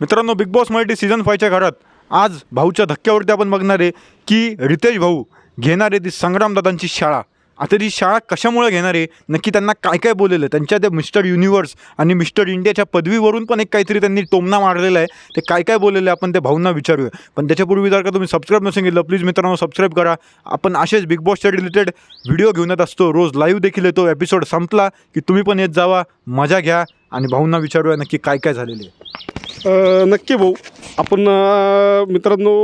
मित्रांनो big boss Marathi season फायच्या घरात आज भाऊच्या धक्क्यावरती आपण बघणार आहे की रितेश भाऊ घेणार आहे ती संग्रामदादांची शाळा. आता ती शाळा कशामुळे घेणार आहे? नक्की त्यांना काय काय बोललेलं आहे? त्यांच्या त्या मिस्टर युनिवर्स आणि मिस्टर इंडियाच्या पदवीवरून पण एक काहीतरी त्यांनी टोमना मारलेला आहे. ते काय काय बोललेलं आहे आपण ते भाऊंना विचारूया. पण त्याच्यापूर्वी जर का तुम्ही सबस्क्राईब नसेल केलं प्लीज मित्रांनो सबस्क्राईब करा. आपण असेच बिग बॉसच्या रिलेटेड व्हिडिओ घेऊन येत असतो. रोज लाईव्ह देखील येतो. एपिसोड संपला की तुम्ही पण येत जावा. मजा घ्या आणि भाऊंना विचारूया नक्की काय काय झालेले आहे. नक्की भाऊ. आपण मित्रांनो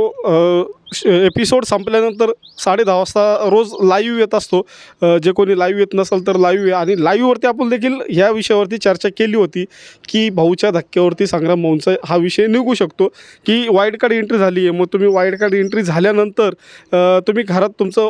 एपिसोड संपल्यानंतर साडे दहा वाजता रोज लाईव्ह येत असतो. जे कोणी लाईव्ह येत नसेल तर लाईव्ह आहे आणि लाईव्हवरती आपण देखील ह्या विषयावरती चर्चा केली होती की भाऊच्या धक्क्यावरती संग्राम भाऊंचा हा विषय निघू शकतो. की वाईड कार्ड एंट्री झाली आहे. मग तुम्ही वाईड कार्ड एंट्री झाल्यानंतर तुम्ही घरात तुमचं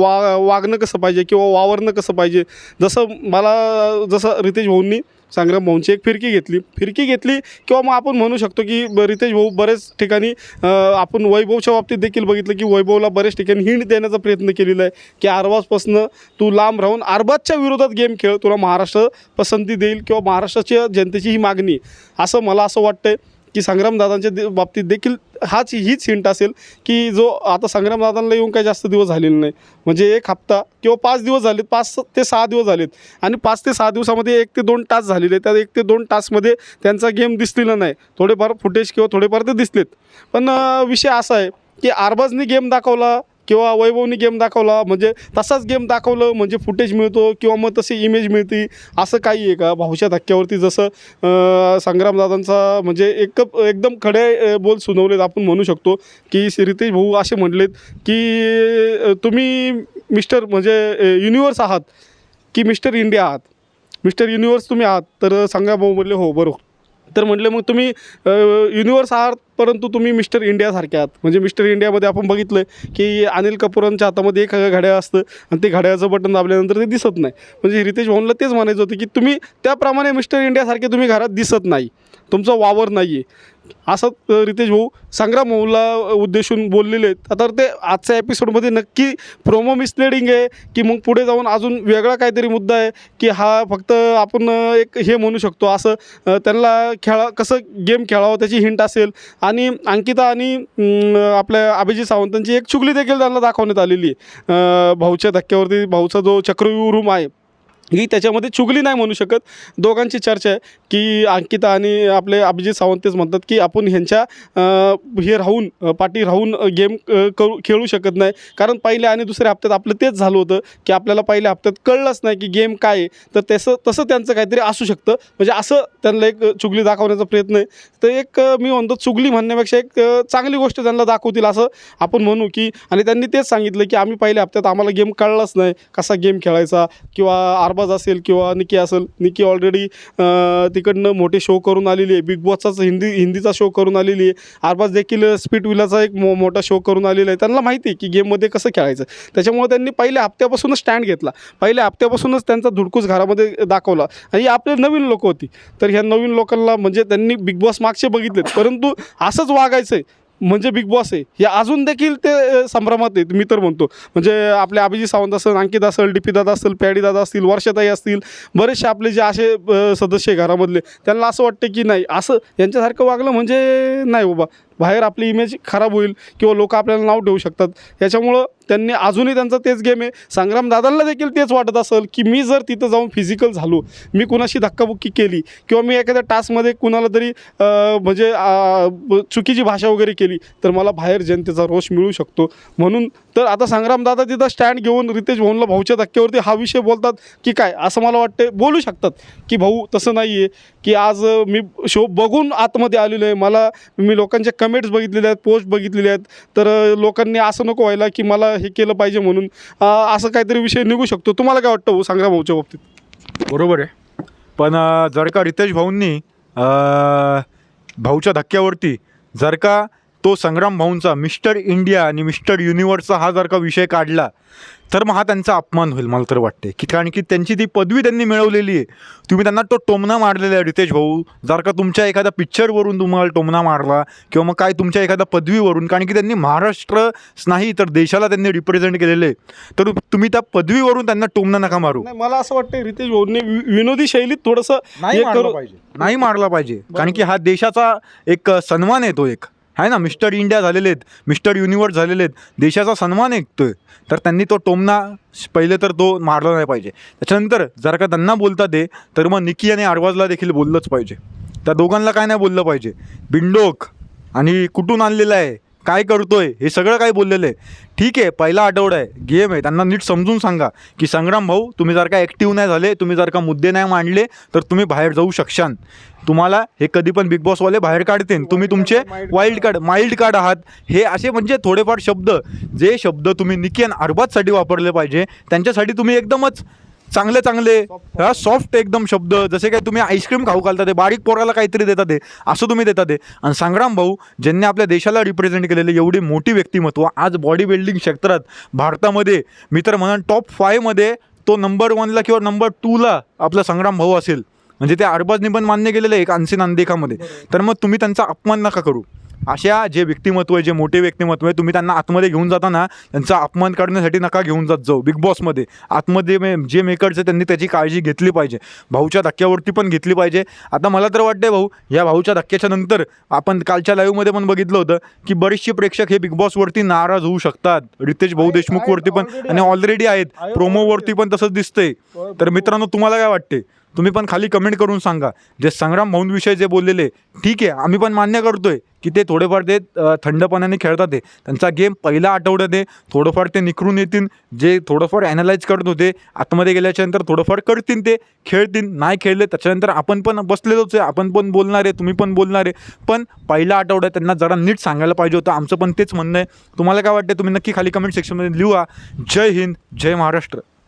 वा वागणं कसं पाहिजे किंवा वावरणं कसं पाहिजे? जसं मला जसं रितेश भाऊंनी संग्राम भाऊंची एक फिरकी घेतली. फिरकी घेतली किंवा मग आपण म्हणू शकतो की रितेश भाऊ बरेच ठिकाणी आपण वैभवच्या बाबतीत देखील बघितलं की वैभवला बरेच ठिकाणी हिंट देण्याचा प्रयत्न केलेला आहे की आरबाजपासनं तू लांब राहून आरबाजच्या विरोधात गेम खेळ तुला महाराष्ट्र पसंती देईल किंवा महाराष्ट्राच्या जनतेची ही मागणी. असं मला असं वाटतंय. की संग्रामदादांच्या दे- बाबतीत देखील हाच हीच हिंट असेल की जो आता संग्रामदादांना येऊन काही जास्त दिवस झालेले नाही. म्हणजे एक हप्ता किंवा पाच दिवस झालेत पाच ते सहा दिवस झालेत. आणि पाच ते सहा दिवसामध्ये एक ते दोन तास झालेले त्या एक ते दोन तासमध्ये त्यांचा गेम दिसलेला नाही. थोडेफार फुटेज किंवा थोडेफार ते दिसलेत. पण विषय असा आहे की आरबाजनी गेम दाखवला किंवा वैभवनी गेम दाखवला म्हणजे तसाच गेम दाखवलं म्हणजे फुटेज मिळतो किंवा मग तशी इमेज मिळते असं काही आहे का? भाऊच्या धक्क्यावरती जसं संग्रामदादांचा म्हणजे एक एकदम खडे बोल सुनावलेत आपण म्हणू शकतो की श्रीतेश रितेश भाऊ असे म्हटलेत की तुम्ही मिस्टर म्हणजे युनिवर्स आहात की मिस्टर इंडिया आहात? मिस्टर युनिवर्स तुम्ही आहात तर सांगा भाऊ म्हणले हो बरोबर. तर म्हटले मग तुम्ही युनिवर्स आहात परंतु तुम्ही मिस्टर इंडियासारख्या आहात म्हणजे मिस्टर इंडियामध्ये आपण बघितलं की अनिल कपूरांच्या हातामध्ये एक घड्याळ असतं आणि ते घड्याळचं बटन दाबल्यानंतर ते दिसत नाही. म्हणजे रितेश भाऊंना तेच म्हणायचं होतं की तुम्ही त्याप्रमाणे मिस्टर इंडियासारखे तुम्ही घरात दिसत नाही. तुमचा वावर नाही आहे असं रितेश भाऊ संग्राम भाऊला उद्देशून बोललेले आहेत. आता ते आजच्या एपिसोडमध्ये नक्की प्रोमो मिसलेडिंग आहे की मग पुढे जाऊन अजून वेगळा काहीतरी मुद्दा आहे की हा फक्त आपण एक हे म्हणू शकतो असं त्यांना खेळा कसं गेम खेळावं त्याची हिंट असेल. आणि अंकिता आणि आपल्या अभिजित सावंतांची एक चुगली देखील त्यांना दाखवण्यात आलेली आहे. भाऊच्या धक्क्यावरती भाऊचा जो चक्रव्यूह रूम आहे ही त्याच्यामध्ये चुगली नाही म्हणू शकत. दोघांची चर्चा आहे की अंकिता आणि आपले अभिजित सावंत तेच म्हणतात की आपण ह्यांच्या हे राहून पाठी राहून गेम करू खेळू शकत नाही. कारण पहिल्या आणि दुसऱ्या हप्त्यात आपलं तेच झालं होतं की आपल्याला पहिल्या हप्त्यात कळलंच नाही की गेम काय आहे. तर तसं तसं त्यांचं काहीतरी असू शकतं. म्हणजे असं त्यांना एक चुगली दाखवण्याचा प्रयत्न आहे. तर एक मी म्हणतो चुगली म्हणण्यापेक्षा एक चांगली गोष्ट त्यांना दाखवतील असं आपण म्हणू की आणि त्यांनी तेच सांगितलं की आम्ही पहिल्या हप्त्यात आम्हाला गेम कळलाच नाही कसा गेम खेळायचा किंवा आरबाज असेल किंवा निकी असेल निकी ऑलरेडी तिकडनं मोठे शो करून आलेली आहे. बिग बॉसचाच हिंदी हिंदीचा शो करून आलेली आहे. अरबाज देखील स्पीड विलाचा एक मो मोठा शो करून आलेला आहे. त्यांना माहिती आहे की गेममध्ये कसं खेळायचं. त्याच्यामुळे त्यांनी पहिल्या हप्त्यापासूनच स्टँड घेतला. पहिल्या हप्त्यापासूनच त्यांचा धुडकूस घरामध्ये दाखवला. आणि आपले नवीन लोक होती. तर ह्या नवीन लोकांना म्हणजे त्यांनी बिग बॉस मागचे बघितलेत. परंतु असंच वागायचं आहे म्हणजे बिग बॉस आहे. हे अजून देखील ते संभ्रमात आहेत. मी तर म्हणतो. म्हणजे आपले अभिजित सावंत असेल अंकित असेल डी पी दादा असेल पॅडी दादा असतील वर्षाताई असतील बरेचसे आपले जे असे सदस्य घरामधले त्यांना असं वाटतं की नाही असं यांच्यासारखं वागलं म्हणजे नाही बाबा. बाहेर आपली इमेज खराब होईल किंवा लोक आपल्याला नाव ठेवू शकतात. याच्यामुळं त्यांनी अजूनही त्यांचा तेच गेम आहे. संग्राम दादांना देखील तेच वाटत असेल की मी जर तिथं जाऊन फिजिकल झालो मी कुणाशी धक्काबुक्की केली किंवा मी एखाद्या टास्कमध्ये कुणाला तरी म्हणजे चुकीची भाषा वगैरे केली तर मला बाहेर जनतेचा रोष मिळू शकतो. म्हणून तर आता संग्राम दादा तिथं स्टँड घेऊन रितेश भाऊंला भाऊच्या धक्क्यावरती हा विषय बोलतात की काय? असं मला वाटते बोलू शकतात की भाऊ तसं नाही आहे की आज मी शो बघून आतमध्ये आलेलो आहे. मला मी लोकांच्या कमेंट्स बघितलेल्या आहेत पोस्ट बघितलेले आहेत. तर लोकांनी असं नको व्हायला की मला हे केलं पाहिजे म्हणून. असं काहीतरी विषय निघू शकतो. तुम्हाला काय वाटतं हो, भाऊ संग्राम भाऊच्या बाबतीत? बरोबर आहे. पण जर का रितेश भाऊंनी भाऊच्या धक्क्यावरती जर का तो संग्राम भाऊंचा मिस्टर इंडिया आणि मिस्टर युनिवर्सचा हा जर का विषय काढला तर मग हा त्यांचा अपमान होईल मला तर वाटते की कारण की त्यांची ती पदवी त्यांनी मिळवलेली आहे तुम्ही त्यांना तो टोमणा मारलेला आहे रितेश भाऊ. जर का तुमच्या एखाद्या पिक्चरवरून तुम्हाला टोमणा मारला किंवा मग काय तुमच्या एखाद्या पदवीवरून कारण की त्यांनी महाराष्ट्र नाही तर देशाला त्यांनी रिप्रेझेंट केलेले आहे. तर तुम्ही त्या पदवीवरून त्यांना टोमणा नका मारू. नाही मला असं वाटतं रितेश भाऊंनी विनोदी शैलीत थोडंसं नाही हे मारला करू- पाहिजे. नाही मारला पाहिजे. कारण की हा देशाचा एक सन्मान आहे तो एक. आहे ना मिस्टर इंडिया झालेले आहेत मिस्टर युनिवर्स झालेले आहेत. देशाचा सन्मान आहे तर त्यांनी तो टोमना पहिले तर तो मारला नाही पाहिजे. त्याच्यानंतर जर का त्यांना बोलता दे तर मग निकी आणि आडवाजला देखील बोललंच पाहिजे. त्या दोघांना काय नाही बोललं पाहिजे. बिंडोक आणि कुठून आणलेलं आहे? काय करतोय हे सगळं काय बोललेलं आहे. ठीक आहे पहिला आठवडा आहे. गेम आहे. त्यांना नीट समजून सांगा की संग्राम भाऊ तुम्ही जर का ॲक्टिव्ह नाही झाले तुम्ही जर का मुद्दे नाही मांडले तर तुम्ही बाहेर जाऊ शकशान. तुम्हाला हे कधी पण बिग बॉसवाले बाहेर काढतील. तुम्ही तुमचे वाईल्ड कार्ड माइल्ड कार्ड आहात. हे असे म्हणजे थोडेफार शब्द जे शब्द तुम्ही निकी आणि अरबाजसाठी वापरले पाहिजे त्यांच्यासाठी तुम्ही एकदमच चांगले चांगले. हा सॉफ्ट एकदम शब्द. जसे काही तुम्ही आईस्क्रीम खाऊ घालता ते बारीक पोराला काहीतरी देता ते असं तुम्ही देता ते. आणि संग्राम भाऊ ज्यांनी आपल्या देशाला रिप्रेझेंट केलेले एवढी मोठी व्यक्तिमत्व आज बॉडी बिल्डिंग क्षेत्रात भारतामध्ये मी तर म्हणन टॉप फायमध्ये तो नंबर वनला किंवा नंबर टूला आपला संग्राम भाऊ असेल. म्हणजे ते अरबाजनी पण मान्य केलेलं आहे एक अनसीन अनदेखामध्ये तर मग तुम्ही त्यांचा अपमान नका करू. अशा जे व्यक्तिमत्व आहे जे मोठे व्यक्तिमत्व आहे तुम्ही त्यांना आतमध्ये घेऊन जाताना त्यांचा अपमान करण्यासाठी नका घेऊन जात जाऊ. बिग बॉसमध्ये आतमध्ये मे जे मेकर्स आहे त्यांनी त्याची काळजी घेतली पाहिजे. भाऊच्या धक्क्यावरती पण घेतली पाहिजे. आता मला तर वाटते भाऊ या भाऊच्या धक्क्याच्या नंतर आपण कालच्या लाईव्हमध्ये पण बघितलं होतं की बरेचसे प्रेक्षक हे बिग बॉसवरती नाराज होऊ शकतात. रितेश भाऊ देशमुखवरती पण आणि. ऑलरेडी आहेत. आहेत प्रोमोवरती पण तसंच दिसतंय. तर मित्रांनो तुम्हाला काय वाटते तुम्ही पण खाली कमेंट करून सांगा. जे संग्राम भाऊंविषयी जे बोललेले ठीक आहे आम्ही पण मान्य करतो आहे की ते थोडेफार ते थंडपणाने खेळतात ते. त्यांचा गेम पहिला आठवड्यात आहे थोडंफार ते निखरून येतील जे थोडंफार ॲनालाइज करत होते आतमध्ये गेल्याच्यानंतर थोडंफार करतील ते खेळतील नाही खेळले त्याच्यानंतर आपण पण बसलेलोच आहे आपण पण बोलणार आहे तुम्ही पण बोलणार आहे. पण पहिला आठवड्यात त्यांना जरा नीट सांगायला पाहिजे होतं आमचं पण तेच म्हणणं आहे. तुम्हाला काय वाटतं तुम्ही नक्की खाली कमेंट सेक्शनमध्ये लिहा जय हिंद जय महाराष्ट्र.